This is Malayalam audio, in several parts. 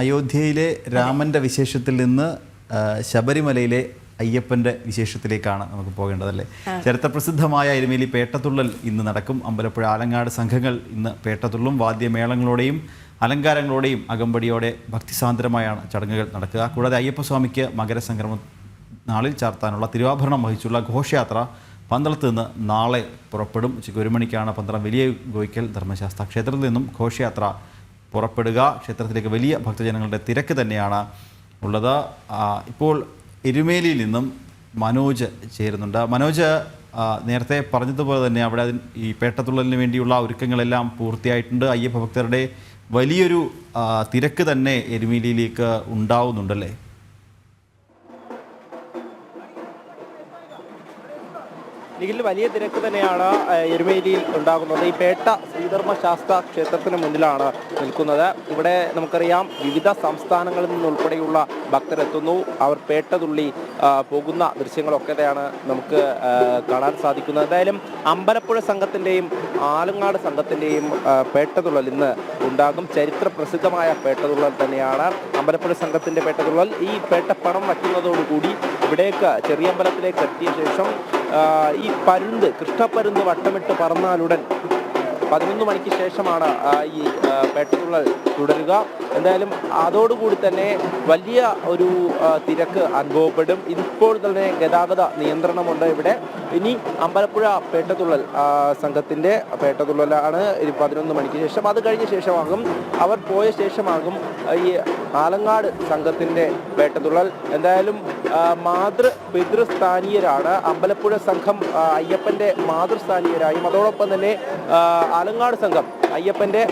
അയോധ്യയിലെ രാമന്റെ വിശേഷത്തിൽ നിന്ന് ശബരിമലയിലെ അയ്യപ്പന്റെ വിശേഷത്തിലേക്കാണ് നമുക്ക് പോകേണ്ടതല്ലേ? ചരിത്രപ്രസിദ്ധമായ എരുമേലി പേട്ടത്തുള്ളൽ ഇന്ന് നടക്കും. അമ്പലപ്പുഴ ആലങ്ങാട് സംഘങ്ങൾ ഇന്ന് പേട്ടത്തുള്ളും വാദ്യമേളങ്ങളോടെയും അലങ്കാരങ്ങളോടെയും അകമ്പടിയോടെ ഭക്തിസാന്ദ്രമായാണ് ചടങ്ങുകൾ നടക്കുക. കൂടാതെ അയ്യപ്പസ്വാമിക്ക് മകരസംക്രമ നാളിൽ ചാർത്താനുള്ള തിരുവാഭരണം വഹിച്ചുള്ള ഘോഷയാത്ര പന്തളത്ത് നിന്ന് നാളെ പുറപ്പെടും. ഉച്ചയ്ക്ക് ഒരു മണിക്കാണ് പന്തളം. വലിയ ഗോയ്ക്കൽ ധർമ്മശാസ്ത്ര ക്ഷേത്രത്തിൽ നിന്നും ഘോഷയാത്ര പുറപ്പെടുക. ക്ഷേത്രത്തിലേക്ക് വലിയ ഭക്തജനങ്ങളുടെ തിരക്ക് തന്നെയാണ് ഉള്ളത്. ഇപ്പോൾ എരുമേലിയിൽ നിന്നും മനോജ് ചേരുന്നുണ്ട്. മനോജ് നേരത്തെ പറഞ്ഞതുപോലെ തന്നെ അവിടെ ഈ പേട്ടത്തുള്ളലിന് വേണ്ടിയുള്ള ഒരുക്കങ്ങളെല്ലാം പൂർത്തിയായിട്ടുണ്ട്. അയ്യപ്പ ഭക്തരുടെ വലിയൊരു തിരക്ക് തന്നെ എരുമേലിയിലേക്ക് ഉണ്ടാവുന്നുണ്ടല്ലേ? ഇതിൽ വലിയ തിരക്ക് തന്നെയാണ് എരുമേലിയിൽ ഉണ്ടാകുന്നത്. ഈ പേട്ട ശ്രീധർമ്മ ശാസ്ത്ര ക്ഷേത്രത്തിന് മുന്നിലാണ് നിൽക്കുന്നത്. ഇവിടെ നമുക്കറിയാം വിവിധ സംസ്ഥാനങ്ങളിൽ നിന്നുൾപ്പെടെയുള്ള ഭക്തരെത്തുന്നു അവർ പേട്ട തുള്ളി പോകുന്ന ദൃശ്യങ്ങളൊക്കെയാണ് നമുക്ക് കാണാൻ സാധിക്കുന്നത്. എന്തായാലും അമ്പലപ്പുഴ സംഘത്തിന്റെയും ആലങ്ങാട് സംഘത്തിന്റെയും പേട്ടതുള്ളൽ ഇന്ന് ഉണ്ടാകും. ചരിത്ര പ്രസിദ്ധമായ പേട്ടതുള്ളൽ തന്നെയാണ് അമ്പലപ്പുഴ സംഘത്തിന്റെ പേട്ടതുള്ളൽ ഈ പേട്ടപ്പണം വയ്ക്കുന്നതോടുകൂടി ഇവിടേക്ക് ചെറിയമ്പലത്തിലേക്ക് എത്തിയ ശേഷം ഈ പരുന്ത് കൃഷ്ണപ്പരുന്ത് വട്ടമിട്ട് പറന്നാലുടൻ പതിനൊന്ന് മണിക്ക് ശേഷമാണ് ഈ പേട്ടതുള്ളൽ തുടരുക. എന്തായാലും അതോടുകൂടി തന്നെ വലിയ ഒരു തിരക്ക് അനുഭവപ്പെടും. ഇപ്പോൾ തന്നെ ഗതാഗത നിയന്ത്രണമുണ്ട് ഇവിടെ. ഇനി അമ്പലപ്പുഴ പേട്ടതുള്ളൽ സംഘത്തിന്റെ പേട്ടതുള്ളലാണ് പതിനൊന്ന് മണിക്ക് ശേഷം. അത് കഴിഞ്ഞ ശേഷമാകും. അവർ പോയ ശേഷമാകും ഈ ആലങ്ങാട് സംഘത്തിന്റെ വേട്ടതുള്ളൽ. എന്തായാലും മാതൃ പിതൃസ്ഥാനീയരാണ്. അമ്പലപ്പുഴ സംഘം അയ്യപ്പന്റെ മാതൃസ്ഥാനീയരായും അതോടൊപ്പം തന്നെ ആലങ്ങാട് സംഘം അയ്യപ്പന്റെ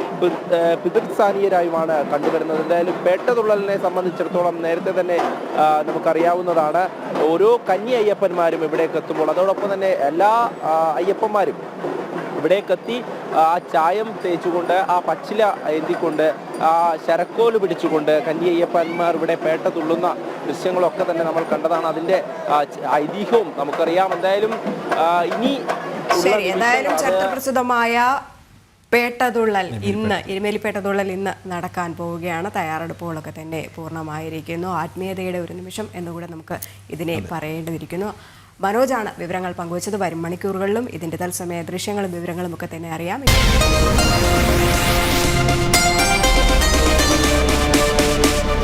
പിതൃസ്ഥാനീയരായുമാണ് കണ്ടുവരുന്നത്. എന്തായാലും വേട്ടതുള്ളലിനെ സംബന്ധിച്ചിടത്തോളം നേരത്തെ തന്നെ നമുക്കറിയാവുന്നതാണ്. ഓരോ കന്നി അയ്യപ്പന്മാരും ഇവിടേക്ക് എത്തുമ്പോൾ അതോടൊപ്പം തന്നെ എല്ലാ അയ്യപ്പന്മാരും ഇവിടേക്കെത്തി ആ ചായം തേച്ചുകൊണ്ട് ആ പച്ചില എന്തിക്കൊണ്ട് ആ ശരക്കോൽ പിടിച്ചുകൊണ്ട് കന്യയ്യപ്പന്മാർ ഇവിടെ പേട്ട തുള്ളുന്ന ദൃശ്യങ്ങളൊക്കെ തന്നെ നമ്മൾ കണ്ടതാണ്. അതിന്റെ ഐതിഹ്യവും നമുക്കറിയാം. എന്തായാലും ഇനി ശരി എന്തായാലും ചരിത്രപ്രസിദ്ധമായ പേട്ടതുള്ളൽ ഇന്ന് എരുമേലി പേട്ടതുള്ളൽ ഇന്ന് നടക്കാൻ പോവുകയാണ്. തയ്യാറെടുപ്പുകളൊക്കെ തന്നെ പൂർണമായിരിക്കുന്നു. ആത്മീയതയുടെ ഒരു നിമിഷം എന്നുകൂടെ നമുക്ക് ഇതിനെ പറയേണ്ടിയിരിക്കുന്നു മനോജാണ് വിവരങ്ങൾ പങ്കുവച്ചത്. വരും മണിക്കൂറുകളിലും ഇതിന്റെ തത്സമയ ദൃശ്യങ്ങളും വിവരങ്ങളും ഒക്കെ തന്നെ അറിയാം.